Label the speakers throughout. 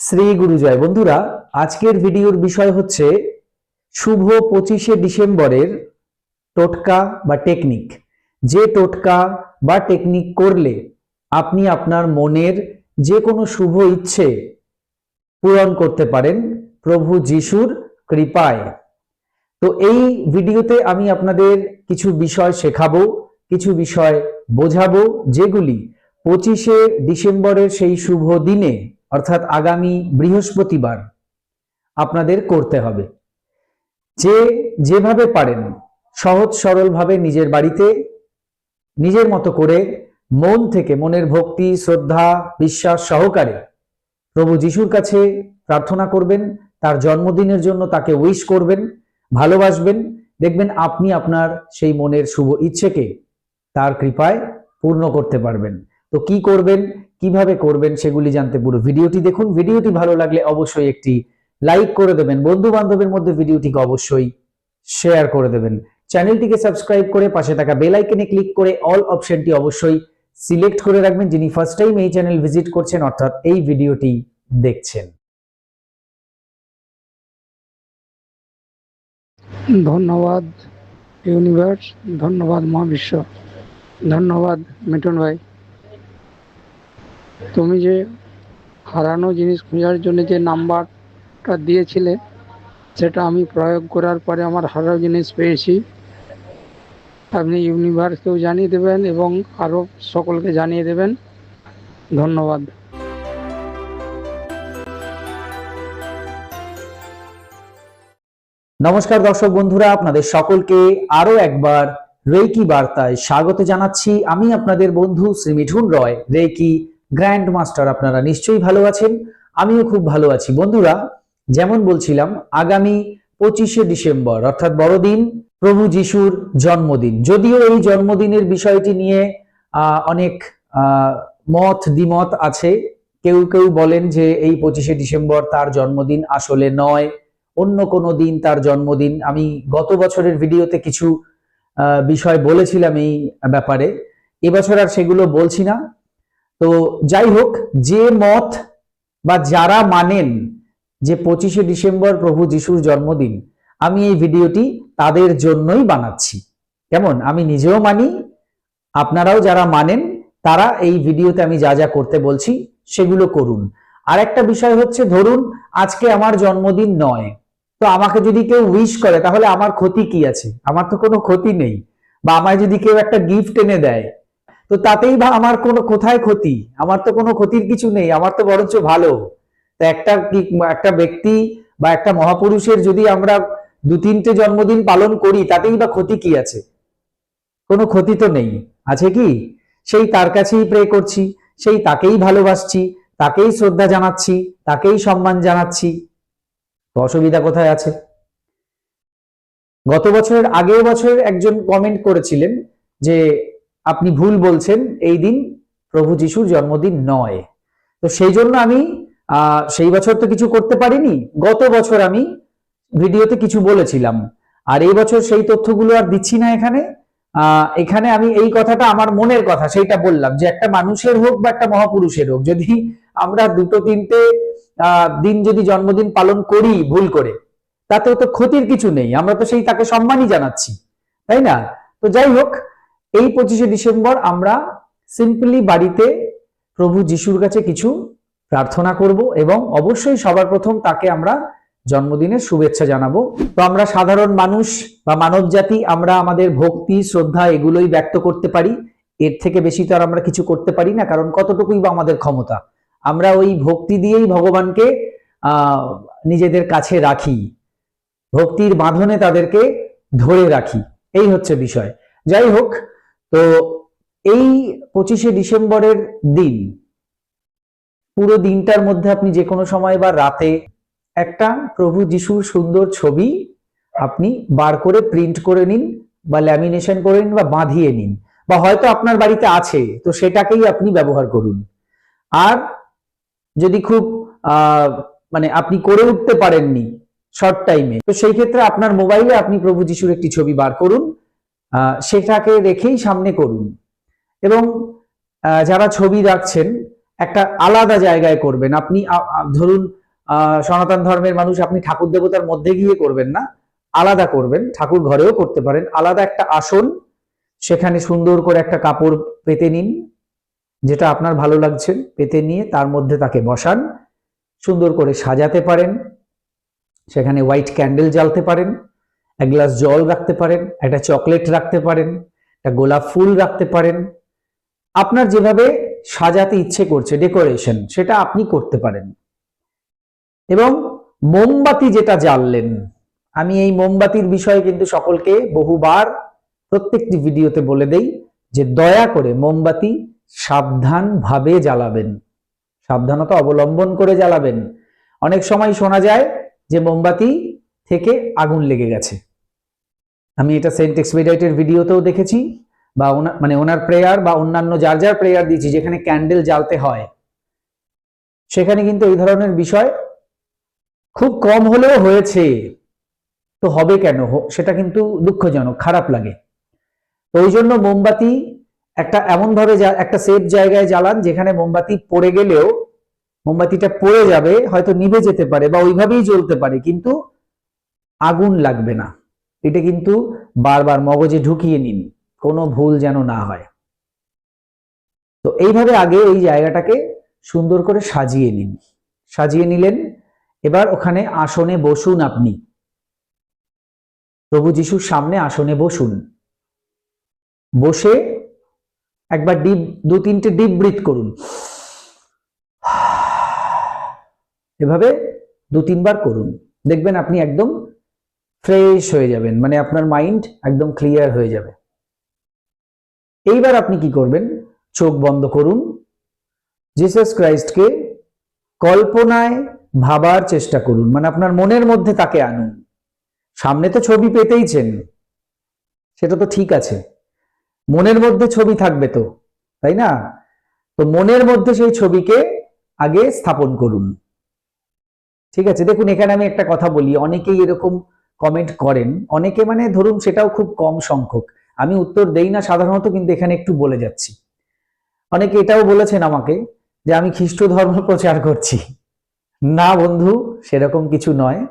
Speaker 1: শ্রী গুরুজয় বন্ধুরা, আজকের ভিডিওর বিষয় হচ্ছে শুভ পঁচিশে ডিসেম্বরের টোটকা বা টেকনিক। যে টোটকা বা টেকনিক করলে আপনি আপনার মনের যে কোনো শুভ ইচ্ছে পূরণ করতে পারেন প্রভু যিশুর কৃপায়। তো এই ভিডিওতে আমি আপনাদের কিছু বিষয় শেখাবো, কিছু বিষয় বোঝাবো, যেগুলি পঁচিশে ডিসেম্বরের সেই শুভ দিনে অর্থাৎ আগামী বৃহস্পতিবার আপনাদের করতে হবে। যে যেভাবে পারেন, সহজ সরলভাবে নিজের বাড়িতে নিজের মতো করে মন থেকে মনের ভক্তি, শ্রদ্ধা, বিশ্বাস সহকারে প্রভু যিশুর কাছে প্রার্থনা করবেন, তার জন্মদিনের জন্য তাকে উইশ করবেন, ভালোবাসবেন, দেখবেন আপনি আপনার সেই মনের শুভ ইচ্ছেকে তার কৃপায় পূর্ণ করতে পারবেন। তো কি করবেন? কীভাবে করবেন সেগুলি জানতে পুরো ভিডিওটি দেখুন। ভিডিওটি ভালো লাগলে অবশ্যই একটি লাইক করে দেবেন। বন্ধু বান্ধবের মধ্যে ভিডিওটিকে অবশ্যই শেয়ার করে দেবেন। চ্যানেলটিকে সাবস্ক্রাইব করে পাশে থাকা বেল আইকনে ক্লিক করে অল অপশনটি অবশ্যই সিলেক্ট করে রাখবেন। যিনি ফার্স্ট টাইম এই চ্যানেল ভিজিট করছেন, অর্থাৎ এই ভিডিওটি দেখছেন।
Speaker 2: ধন্যবাদ ইউনিভার্স ধন্যবাদ মহাবিশ্ব, ধন্যবাদ মিটন ভাই। তুমি যে হারানো জিনিস খোঁজার জন্য যে নাম্বারটা দিয়েছিলে, সেটা আমি প্রয়োগ করার পরে আমার হারানো জিনিস পেয়েছি। আপনি ইউনিভার্সকেও জানিয়ে দেবেন এবং আরও সকলকে জানিয়ে দেবেন। ধন্যবাদ।
Speaker 1: নমস্কার দর্শক বন্ধুরা, আপনাদের সকলকে আরও একবার রেকি বার্তায় স্বাগত জানাচ্ছি। আমি আপনাদের বন্ধু Shri Mithun Roy reiki grand master আপনারা নিশ্চয়ই ভালো আছেন, আমিও খুব ভালো আছি। বন্ধুরা, যেমন বলছিলাম, আগামী পঁচিশে ডিসেম্বর, অর্থাৎ বড়দিন, প্রভু যিশুর জন্মদিন। যদিও এই জন্মদিনের বিষয়টি নিয়ে অনেক মত দ্বিমত আছে। কেউ কেউ বলেন যে এই পঁচিশে ডিসেম্বর তার জন্মদিন আসলে নয়, অন্য কোনো দিন তার জন্মদিন। আমি গত বছরের ভিডিওতে কিছু বিষয় বলেছিলাম এই ব্যাপারে। এবছর আর সেগুলো বলছি না। তো যাই হোক, যে মত বা যারা মানেন যে পঁচিশে ডিসেম্বর প্রভু যিশুর জন্মদিন, আমি এই ভিডিওটি তাদের জন্যই বানাচ্ছি। কেমন? আমি নিজেও মানি, আপনারাও যারা মানেন, তারা এই ভিডিওতে আমি যা যা করতে বলছি সেগুলো করুন। আর একটা বিষয় হচ্ছে, ধরুন আজকে আমার জন্মদিন নয়, তো আমাকে যদি কেউ উইশ করে, তাহলে আমার ক্ষতি কি আছে? আমার তো কোনো ক্ষতি নেই। বা আমায় যদি কেউ একটা গিফট এনে দেয় তো তাতেই বা আমার কোনো কোথায় ক্ষতি? আমার তো কোনো ক্ষতির কিছু নেই, আমার তো বরঞ্চ ভালো। তো একটা একটা ব্যক্তি বা একটা মহাপুরুষের যদি আমরা দু তিনটে জন্মদিন পালন করি, তাতেই বা ক্ষতি কি আছে? কোনো ক্ষতি তো নেই। আছে কি? সেই তার কাছেই প্রে করছি, সেই তাকেই ভালোবাসছি, তাকেই শ্রদ্ধা জানাচ্ছি, তাকেই সম্মান জানাচ্ছি। তো অসুবিধা কোথায় আছে? গত বছরের আগের বছর একজন কমেন্ট করেছিলেন যে আপনি ভুল বলছেন, এই দিন প্রভু যিশুর জন্মদিন নয়। তো সেই জন্য আমি সেই বছর তো কিছু করতে পারিনি, গত বছর আমি ভিডিওতে কিছু বলেছিলাম। আর এই বছর সেই তথ্যগুলো আর দিচ্ছি না এখানে। এখানে আমি এই কথাটা আমার মনের কথা, সেইটা বললাম যে একটা মানুষের হোক বা একটা মহাপুরুষের হোক, যদি আমরা দুটো, তিনটে দিন যদি জন্মদিন পালন করি ভুল করে, তাতেও তো ক্ষতির কিছু নেই। আমরা তো সেই তাকে সম্মানই জানাচ্ছি, তাই না? তো যাই হোক এই পঁচিশে ডিসেম্বর আমরা সিম্পলি বাড়িতে প্রভু যিশুর কাছে কিছু প্রার্থনা করব এবং অবশ্যই সবার প্রথম তাকে আমরা জন্মদিনের শুভেচ্ছা জানাব। তো আমরা সাধারণ মানুষ বা মানব জাতি, আমরা আমাদের ভক্তি, শ্রদ্ধা এগুলোই ব্যক্ত করতে পারি। এর থেকে বেশি তো আর আমরা কিছু করতে পারি না, কারণ কতটুকুই বা আমাদের ক্ষমতা। আমরা ওই ভক্তি দিয়েই ভগবানকে নিজেদের কাছে রাখি। ভক্তির বাঁধনে তাদেরকে ধরে রাখি। এই হচ্ছে বিষয়। যাই হোক তো এই পঁচিশে ডিসেম্বরের দিন, পুরো দিনটার মধ্যে আপনি যে কোনো সময় বা রাতে একটা প্রভু যিশুর সুন্দর ছবি আপনি বার করে প্রিন্ট করে নিন বা ল্যামিনেশন করে নিন বা বাঁধিয়ে নিন বা হয়তো আপনার বাড়িতে আছে, তো সেটাকেই আপনি ব্যবহার করুন। আর যদি খুব মানে আপনি করে উঠতে পারেননি শর্ট টাইমে তো সেই ক্ষেত্রে আপনার মোবাইলে আপনি প্রভু যিশুর একটি ছবি বার করুন। সেটাকে রেখেই সামনে করুন। এবং যারা ছবি রাখছেন, একটা আলাদা জায়গায় করবেন। আপনি ধরুন সনাতন ধর্মের মানুষ, আপনি ঠাকুর দেবতার মধ্যে গিয়ে করবেন না। আলাদা করবেন, ঠাকুর ঘরেও করতে পারেন। আলাদা একটা আসন, সেখানে সুন্দর করে একটা কাপড় পেতে নিন, যেটা আপনার ভালো লাগছে, পেতে নিয়ে তার মধ্যে তাকে বসান। সুন্দর করে সাজাতে পারেন। সেখানে হোয়াইট ক্যান্ডেল জ্বালতে পারেন। এক গ্লাস জল রাখতে পারেন, একটা চকলেট রাখতে পারেন, একটা গোলাপ ফুল রাখতে পারেন। আপনার যেভাবে সাজাতে ইচ্ছে করছে, ডেকোরেশন, সেটা আপনি করতে পারেন। এবং মোমবাতি যেটা জ্বাললেন, আমি এই মোমবাতির বিষয়ে কিন্তু সকলকে বহুবার প্রত্যেকটি ভিডিওতে বলে দেই যে দয়া করে মোমবাতি সাবধানভাবে জ্বালাবেন। সাবধানতা অবলম্বন করে জ্বালাবেন। অনেক সময় শোনা যায় যে মোমবাতি থেকে আগুন লেগে গেছে। আমি এটা সেন্ট এক্সপিডাইটের ভিডিওতেও দেখেছি, বা মানে ওনার প্রেয়ার বা অন্যান্য যার যার প্রেয়ার দিয়েছি, যেখানে ক্যান্ডেল জ্বালতে হয়। সেখানে কিন্তু এই ধরনের বিষয় খুব কম হলেও হয়েছে। তো হবে কেন? সেটা কিন্তু দুঃখজনক, খারাপ লাগে। তো ওই জন্য মোমবাতি একটা এমন ভাবে একটা সেফ জায়গায় জ্বালান, যেখানে মোমবাতি পড়ে গেলেও, মোমবাতিটা পড়ে যাবে, হয়তো নিভে যেতে পারে, বা ওইভাবেই জ্বলতে পারে, কিন্তু আগুন লাগবে না। এটা কিন্তু বারবার মগজে ঢুকিয়ে নিন, কোনো ভুল যেন না হয়। তো এইভাবে আগে এই জায়গাটাকে সুন্দর করে সাজিয়ে নিন। সাজিয়ে নিলেন, এবার ওখানে আসনে বসুন আপনি। প্রভু যিশুর সামনে আসনে বসুন। বসে একবার ডিপ, দু তিনটে ডিপ ব্রিথ করুন। এভাবে দু তিনবার করুন। দেখবেন আপনি একদম ফ্রেশ হয়ে যাবেন মানে আপনার মাইন্ড একদম ক্লিয়ার হয়ে যাবে। এইবার আপনি কি করবেন? চোখ বন্ধ করুন। জিসাস ক্রাইস্টকে কল্পনায় ভাবার চেষ্টা করুন মানে আপনার মনের মধ্যে তাকে আনুন। সামনে তো ছবি পেতেইছেন সেটা তো ঠিক আছে। মনের মধ্যে ছবি থাকবে তো, তাই না? তো মনের মধ্যে সেই ছবিকে আগে স্থাপন করুন। ঠিক আছে, দেখুন, এখানে আমি একটা কথা বলি, অনেকেই এরকম কমেন্ট করেন। অনেকে মানে ধরুন সেটাও খুব কম সংখ্যক। আমি উত্তর দেই না সাধারণত, কিন্তু এখানে একটু বলে যাচ্ছি। অনেকে এটাও বলেছেন আমাকে যে আমি খ্রিস্ট ধর্ম প্রচার করছি। না বন্ধু, সেরকম কিছু নয়।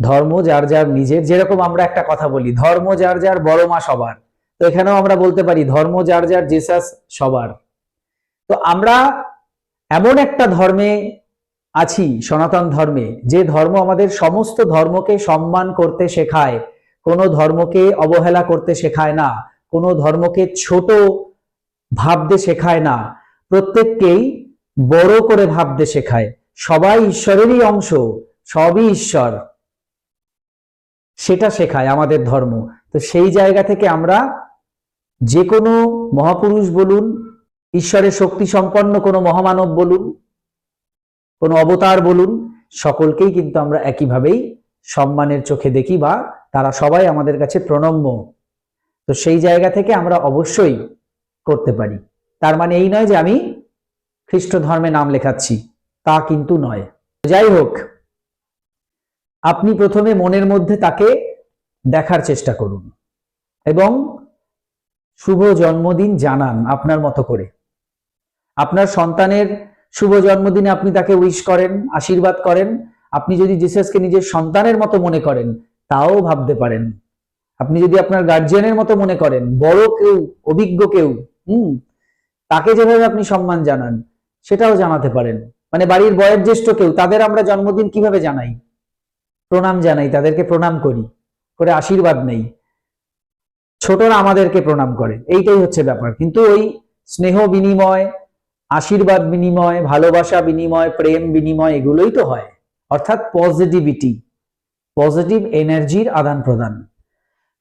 Speaker 1: ধর্ম যার যার নিজের, যেরকম আমরা একটা কথা বলি, ধর্ম যার যার বড় মা সবার। তো এখানেও আমরা বলতে পারি, ধর্ম যার যার জেসাস সবার। তো আমরা এমন একটা ধর্মে আছি সনাতন ধর্মে। যে ধর্ম আমাদের সমস্ত ধর্মকে সম্মান করতে শেখায়, কোনো ধর্মকে অবহেলা করতে শেখায় না, কোনো ধর্মকে ছোট ভাবতে শেখায় না, প্রত্যেককেই বড় করে ভাবতে শেখায়। সবাই ঈশ্বরেরই অংশ, সবই ঈশ্বর। সেটা শেখায় আমাদের ধর্ম। তো সেই জায়গা থেকে আমরা যে কোনো মহাপুরুষ বলুন, ঈশ্বরের শক্তি সম্পন্ন কোনো মহামানব বলুন কোনো অবতার বলুন, সকলকেই কিন্তু আমরা একইভাবেই সম্মানের চোখে দেখি বা তারা সবাই আমাদের কাছে প্রণম্য। তো সেই জায়গা থেকে আমরা অবশ্যই করতে পারি। তার মানে এই নয় যে আমি খ্রিস্ট ধর্মে নাম লেখাচ্ছি, তা কিন্তু নয়। যাই হোক, আপনি প্রথমে মনের মধ্যে তাকে দেখার চেষ্টা করুন এবং শুভ জন্মদিন জানান আপনার মতো করে। আপনার সন্তানের শুভ জন্মদিনে আপনি তাকে উইশ করেন, আশীর্বাদ করেন। আপনি যদি জিসাসকে নিজের সন্তানের মতো মনে করেন, তাও ভাবতে পারেন। আপনি যদি আপনার গার্জিয়ানের মতো মনে করেন, বড় কেউ, অভিজ্ঞ কেউ, হুম, তাকে যেভাবে আপনি সম্মান জানান, সেটাও জানাতে পারেন। মানে বাড়ির বয়োজ্যেষ্ঠ কেউ, তাদের আমরা জন্মদিন কীভাবে জানাই? প্রণাম জানাই, তাদেরকে প্রণাম করি, করে আশীর্বাদ নেই। ছোটরা আমাদেরকে প্রণাম করে, এইটাই হচ্ছে ব্যাপার। কিন্তু ওই স্নেহ বিনিময় আশীর্বাদ বিনিময়, ভালোবাসা বিনিময়, প্রেম বিনিময়, এগুলোই তো হয়। অর্থাৎ পজিটিভিটি পজিটিভ এনার্জির আদান প্রদান।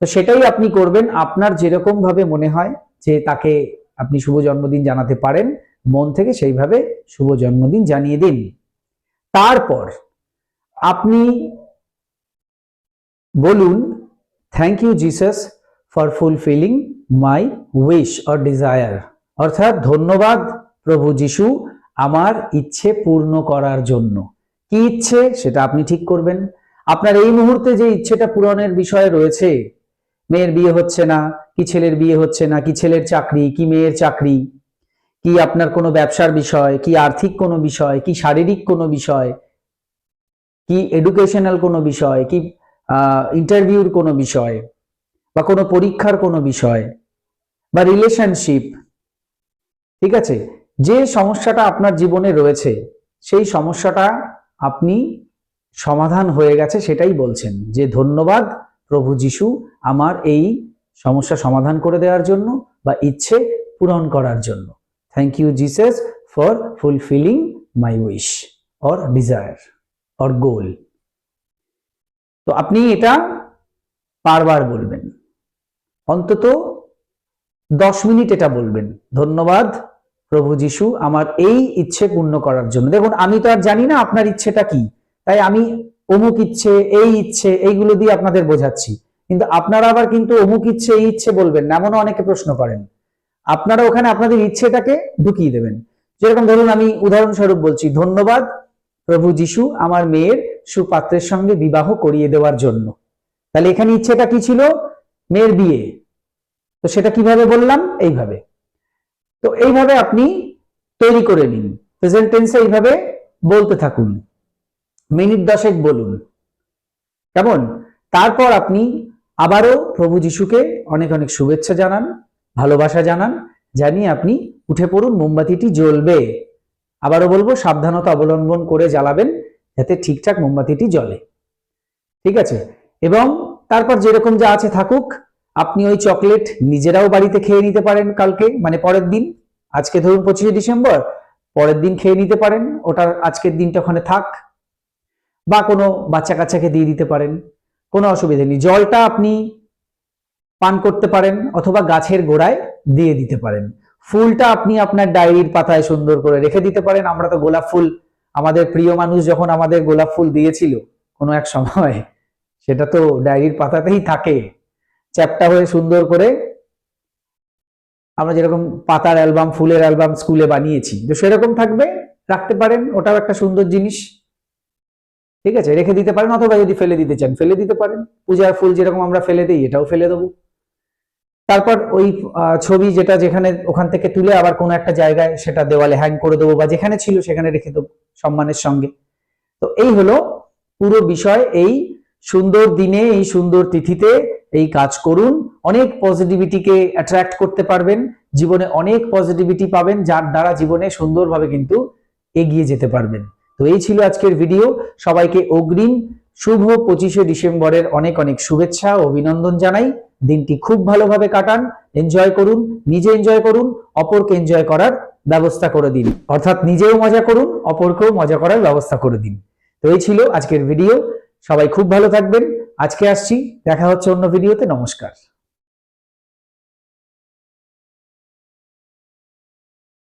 Speaker 1: তো সেটাই আপনি করবেন। আপনার যেরকম ভাবে মনে হয় যে তাকে আপনি শুভ জন্মদিন জানাতে পারেন, মন থেকে সেইভাবে শুভ জন্মদিন জানিয়ে দিন। তারপর আপনি বলুন thank you Jesus for fulfilling my wish or desire অর্থাৎ ধন্যবাদ প্রভু যিশু আমার ইচ্ছে পূর্ণ করার জন্য। কি ইচ্ছে? সেটা আপনি ঠিক করবেন। আপনার এই মুহূর্তে যে ইচ্ছেটা পূরণের বিষয়ে রয়েছে, মেয়ের বিয়ে হচ্ছে না, কি ছেলের বিয়ে হচ্ছে না, কি ছেলের চাকরি, কি মেয়ের চাকরি, কি আপনার কোনো ব্যবসার বিষয়, কি আর্থিক কোনো বিষয়, কি শারীরিক কোনো বিষয়, কি এডুকেশনাল কোনো বিষয়, কি ইন্টারভিউর কোনো বিষয়, বা কোনো পরীক্ষার কোনো বিষয়, বা রিলেশনশিপ ঠিক আছে? যে সমস্যাটা আপনার জীবনে রয়েছে, সেই সমস্যাটা আপনি সমাধান হয়ে গেছে সেটাই বলছেন যে ধন্যবাদ প্রভু যিশু আমার এই সমস্যা সমাধান করে দেওয়ার জন্য বা ইচ্ছে পূরণ করার জন্য। Thank you Jesus for fulfilling my wish or desire or goal তো আপনি এটা বারবার বলবেন। অন্তত দশ মিনিট এটা বলবেন। ধন্যবাদ প্রভু যিশু, আমার এই ইচ্ছে পূর্ণ করার জন্য। দেখুন, আমি তো আর জানি না আপনার ইচ্ছেটা কি, তাই আমি অমুক ইচ্ছে, এই ইচ্ছে, এইগুলো দিয়ে আপনাদের বোঝাচ্ছি। কিন্তু আপনারা আবার কিন্তু অমুক ইচ্ছে, এই ইচ্ছে বলবেন না, এমনও অনেকে প্রশ্ন করেন। আপনারা ওখানে আপনাদের ইচ্ছেটাকে ঢুকিয়ে দেবেন। যেরকম ধরুন, আমি উদাহরণস্বরূপ বলছি, ধন্যবাদ প্রভু যিশু আমার মেয়ের সুপাত্রের সঙ্গে বিবাহ করিয়ে দেওয়ার জন্য। তাহলে এখানে ইচ্ছেটা কি ছিল? মেয়ের বিয়ে। তো সেটা কীভাবে বললাম? এইভাবে। তো এইভাবে আপনি তৈরি করে নিন। প্রেজেন্ট টেন্সে এইভাবে বলতে থাকুন। মিনিট দশেক বলুন। কেমন? তারপর আপনি আবারও প্রভু যিশুকে অনেক অনেক শুভেচ্ছা জানান, ভালোবাসা জানান, জানিয়ে আপনি উঠে পড়ুন, মোমবাতিটি জ্বলবে। আবারও বলব, সাবধানতা অবলম্বন করে জ্বালাবেন যাতে ঠিকঠাক মোমবাতিটি জ্বলে। ঠিক আছে? এবং তারপর যেরকম যা আছে থাকুক আপনি ওই চকলেট নিজেরাও বাড়িতে খেয়ে নিতে পারেন কালকে মানে পরের দিন। আজকে ধরুন পঁচিশে ডিসেম্বর, পরের দিন খেয়ে নিতে পারেন ওটার আজকের দিনটা ওখানে থাক। বা কোনো বাচ্চা কাচ্চাকে দিয়ে দিতে পারেন, কোনো অসুবিধা নেই। জলটা আপনি পান করতে পারেন অথবা গাছের গোড়ায় দিয়ে দিতে পারেন। ফুলটা আপনি আপনার ডায়েরির পাতায় সুন্দর করে রেখে দিতে পারেন। আমরা তো গোলাপ ফুল, আমাদের প্রিয় মানুষ যখন আমাদের গোলাপ ফুল দিয়েছিল কোনো এক সময়, সেটা তো ডায়েরির পাতাতেই থাকে। চ্যাপটা হয়ে সুন্দর করে আমরা যেরকম পাতার অ্যালবাম, ফুলের অ্যালবাম স্কুলে বানিয়েছি, তো সেরকম থাকবে, রাখতে পারেন, ওটাও একটা সুন্দর জিনিস। ঠিক আছে, রেখে দিতে পারেন, অথবা যদি ফেলে দিতে চান, ফেলে দিতে পারেন। পূজার ফুল যেরকম আমরা ফেলে দিই, এটাও ফেলে দেবো। তারপর ওই ছবি যেটা যেখানে, ওখান থেকে তুলে আবার কোনো একটা জায়গায় সেটা দেওয়ালে হ্যাং করে দেবো, বা যেখানে ছিল সেখানে রেখে দেবো সম্মানের সঙ্গে। তো এই হলো পুরো বিষয়, এই সুন্দর দিনে, এই সুন্দর তিথিতে এই কাজ করুন। অনেক পজিটিভিটিকে অ্যাট্রাক্ট করতে পারবেন। জীবনে অনেক পজিটিভিটি পাবেন, যার দ্বারা জীবনে সুন্দরভাবে কিন্তু এগিয়ে যেতে পারবেন। তো এই ছিল আজকের ভিডিও সবাইকে অগ্রিম শুভ পঁচিশে ডিসেম্বরের অনেক অনেক শুভেচ্ছা অভিনন্দন জানাই। দিনটি খুব ভালোভাবে কাটান এনজয় করুন, নিজে এনজয় করুন, অপরকে এনজয় করার ব্যবস্থা করে দিন। অর্থাৎ নিজেও মজা করুন, অপরকেও মজা করার ব্যবস্থা করে দিন। তো এই ছিল আজকের ভিডিও সবাই খুব ভালো থাকবেন। আজকে আসছি দেখা হচ্ছে অন্য ভিডিওতে নমস্কার।